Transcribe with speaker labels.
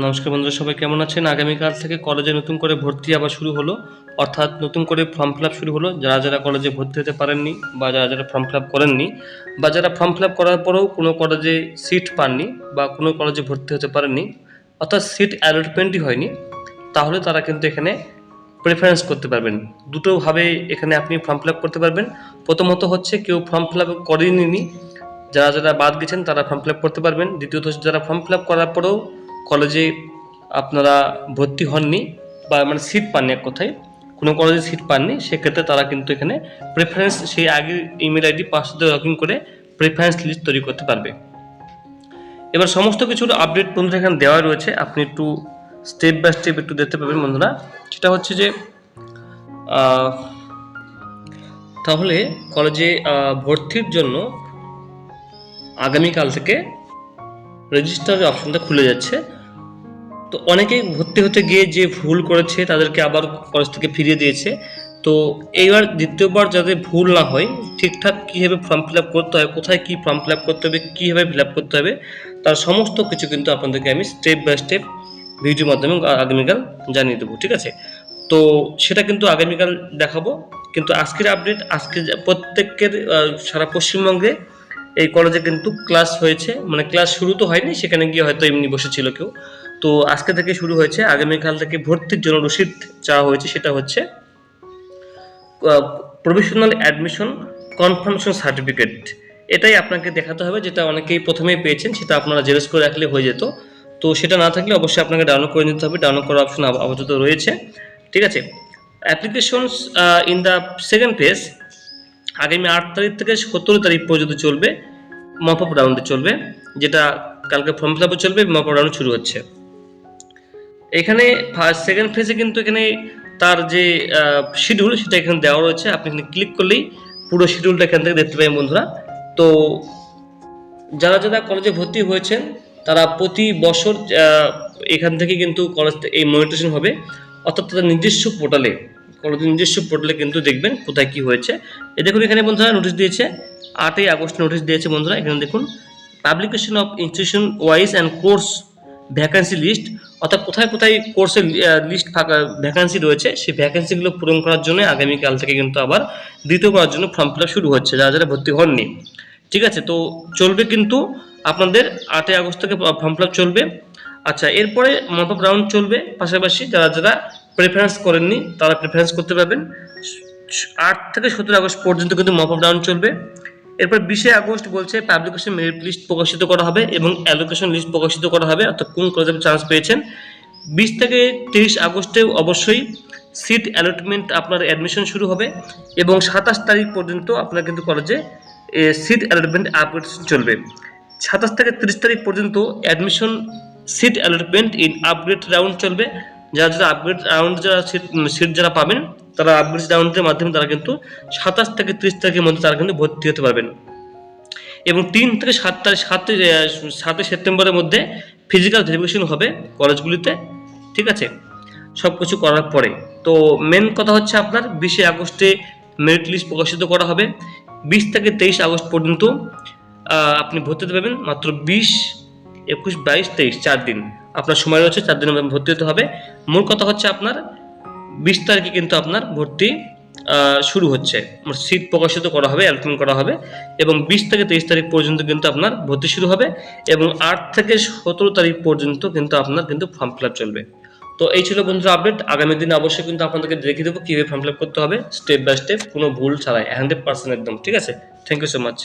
Speaker 1: নমস্কার বন্ধুরা, সবাই কেমন আছেন? আগামীকাল থেকে কলেজে নতুন করে ভর্তি আবার শুরু হলো। অর্থাৎ নতুন করে ফর্ম ফিল শুরু হলো। যারা যারা কলেজে ভর্তি হতে পারেননি বা যারা যারা ফর্ম ফিল করেননি বা যারা ফর্ম ফিল করার পরেও কোনো কলেজে সিট পাননি বা কোনো কলেজে ভর্তি হতে পারেননি, অর্থাৎ সিট অ্যালটমেন্টই হয়নি, তাহলে তারা কিন্তু এখানে প্রেফারেন্স করতে পারবেন। দুটোভাবে এখানে আপনি ফর্ম ফিল করতে পারবেন। প্রথমত হচ্ছে কেউ ফর্ম ফিল আপ করেনি যারা যারা বাদ গেছেন তারা ফর্ম ফিল করতে পারবেন। দ্বিতীয়ত যারা ফর্ম ফিল করার পরেও কলেজে আপনারা ভর্তি হননি বা মানে সিট পাননি এক কথায়, কোনো কলেজে সিট পাননি, সেক্ষেত্রে তারা কিন্তু এখানে প্রেফারেন্স সেই আগের ইমেল আইডি পাসওয়ার্ডে লগ ইন করে প্রেফারেন্স লিস্ট তৈরি করতে পারবে। এবার সমস্ত কিছুর আপডেট বন্ধুরা এখানে দেওয়া রয়েছে, আপনি একটু স্টেপ বাই স্টেপ একটু দেখতে পাবেন বন্ধুরা। সেটা হচ্ছে যে তাহলে কলেজে ভর্তির জন্য আগামীকাল থেকে রেজিস্টারের অপশনটা খুলে যাচ্ছে। তো অনেকেই ভর্তি হতে গিয়ে যে ভুল করেছে তাদেরকে আবার কলেজ থেকে ফিরিয়ে দিয়েছে। তো এইবার দ্বিতীয়বার যাতে ভুল না হয়, ঠিকঠাক কীভাবে ফর্ম ফিল আপ করতে হয় কোথায় কী ফর্ম ফিল আপ করতে হবে, কীভাবে ফিল আপ করতে হবে, তার সমস্ত কিছু কিন্তু আপনাদেরকে আমি স্টেপ বাই স্টেপ ভিডিওর মাধ্যমে আগামীকাল জানিয়ে দেবো, ঠিক আছে? তো সেটা কিন্তু আগামীকাল দেখাবো। কিন্তু আজকের আপডেট আজকে প্রত্যেকের সারা পশ্চিমবঙ্গে এই কলেজে কিন্তু ক্লাস হয়েছে। মানে ক্লাস শুরু তো হয়নি, সেখানে গিয়ে হয়তো এমনি বসেছিল কেউ। তো আজকে থেকে শুরু হয়েছে। আগামীকাল থেকে ভর্তির জন্য রসিদ চাওয়া হয়েছে, সেটা হচ্ছে প্রফেশনাল অ্যাডমিশন কনফার্মেশন সার্টিফিকেট এটাই আপনাকে দেখাতে হবে, যেটা অনেকেই প্রথমেই পেয়েছেন, সেটা আপনারা জেরক্স করে রাখলে হয়ে যেত। তো সেটা না থাকলে অবশ্যই আপনাকে ডাউনলোড করে নিতে হবে ডাউনলোড করার অপশন আপাতত রয়েছে। ঠিক আছে? Applications in the second phase আগামী আট তারিখ থেকে সতেরো তারিখ পর্যন্ত চলবে মপ আপ রাউন্ডে চলবে, যেটা কালকে ফর্ম ফিল আপে চলবে মপ আপ রাউন্ড শুরু হচ্ছে। এখানে ফার্স্ট সেকেন্ড ফেজে কিন্তু এখানে তার যে শিডিউল সেটা এখানে দেওয়া রয়েছে। আপনি এখানে ক্লিক করলেই পুরো শিডিউলটা এখান থেকে দেখতে পাবেন বন্ধুরা। তো যারা যারা কলেজে ভর্তি হয়েছেন, তারা প্রতি বছর এখান থেকে কিন্তু কলেজ এই মনিটেশন হবে। অর্থাৎ তাদের নিজস্ব পোর্টালে কলেজের নিজস্ব পোর্টালে কিন্তু দেখবেন কোথায় কি হয়েছে। এ দেখুন এখানে বন্ধুরা নোটিশ দিয়েছে, আটই আগস্ট নোটিশ দিয়েছে বন্ধুরা। এখানে দেখুন publication of institution wise and course vacancy list অর্থাৎ কোথায় কোথায় কোর্সের লিস্ট ফাঁকা ভ্যাকান্সি রয়েছে, সেই ভ্যাকান্সিগুলো পূরণ করার জন্য আগামীকাল থেকে কিন্তু আবার দ্বিতীয়বারের জন্য ফর্ম ফিল শুরু হচ্ছে, যারা যারা ভর্তি হননি। ঠিক আছে, তো চলবে কিন্তু আপনাদের আটই আগস্ট থেকে ফর্ম ফিল চলবে। আচ্ছা এরপরে মপ আপ রাউন্ড চলবে, পাশাপাশি যারা যারা প্রেফারেন্স করেননি, তারা প্রেফারেন্স করতে পারবেন। আট থেকে সতেরো আগস্ট পর্যন্ত কিন্তু মপ আপ রাউন্ড চলবে। এরপর বিশে আগস্ট বলছে পাবলিকেশন মেরিট লিস্ট প্রকাশিত করা হবে এবং অ্যালোকেশন লিস্ট প্রকাশিত করা হবে, অর্থাৎ কোন কলেজে চান্স পেয়েছেন। বিশ থেকে তিরিশ আগস্টে অবশ্যই সিট অ্যালটমেন্ট আপনার অ্যাডমিশন শুরু হবে এবং সাতাশ তারিখ পর্যন্ত আপনার কিন্তু কলেজে সিট অ্যালটমেন্ট আপগ্রেডেশন চলবে। সাতাশ থেকে তিরিশ তারিখ পর্যন্ত admission seat allotment in upgrade round চলবে। যারা যারা আপগ্রেড রাউন্ড যারা সিট সিট যারা পাবেন তারা আপগ্রেড রাউন্ডের মাধ্যমে তারা কিন্তু সাতাশ থেকে তিরিশ তারিখের মধ্যে তারা কিন্তু ভর্তি হতে পারবেন। এবং তিন থেকে সাত তারিখ, সাত সাতই সেপ্টেম্বরের মধ্যে ফিজিক্যাল ভেরিফিকেশন হবে কলেজগুলিতে, ঠিক আছে? সব কিছু করার পরে। তো মেন কথা হচ্ছে আপনার বিশে আগস্টে মেরিট লিস্ট প্রকাশিত করা হবে। বিশ থেকে তেইশ আগস্ট পর্যন্ত আপনি ভর্তি হতে পারবেন। মাত্র বিশ, একুশ, বাইশ, তেইশ, চার দিন। আপনার সময় রয়েছে, চার দিনের ভর্তি হতে হবে। মূল কথা হচ্ছে আপনার বিশ তারিখে কিন্তু আপনার ভর্তি শুরু হচ্ছে। সিট প্রকাশিত করা হবে অ্যালটমেন্ট করা হবে এবং বিশ থেকে তেইশ তারিখ পর্যন্ত কিন্তু আপনার ভর্তি শুরু হবে এবং আট থেকে সতেরো তারিখ পর্যন্ত কিন্তু আপনার কিন্তু ফর্ম ফিল চলবে। তো এই ছিল বন্ধুরা আপডেট আগামী দিনে অবশ্যই কিন্তু আপনাদেরকে দেখিয়ে দেবো কীভাবে ফর্ম ফিল করতে হবে। স্টেপ বাই স্টেপ কোনো ভুল ছাড়াই হান্ড্রেড পার্সেন্ট একদম, ঠিক আছে? Thank you so much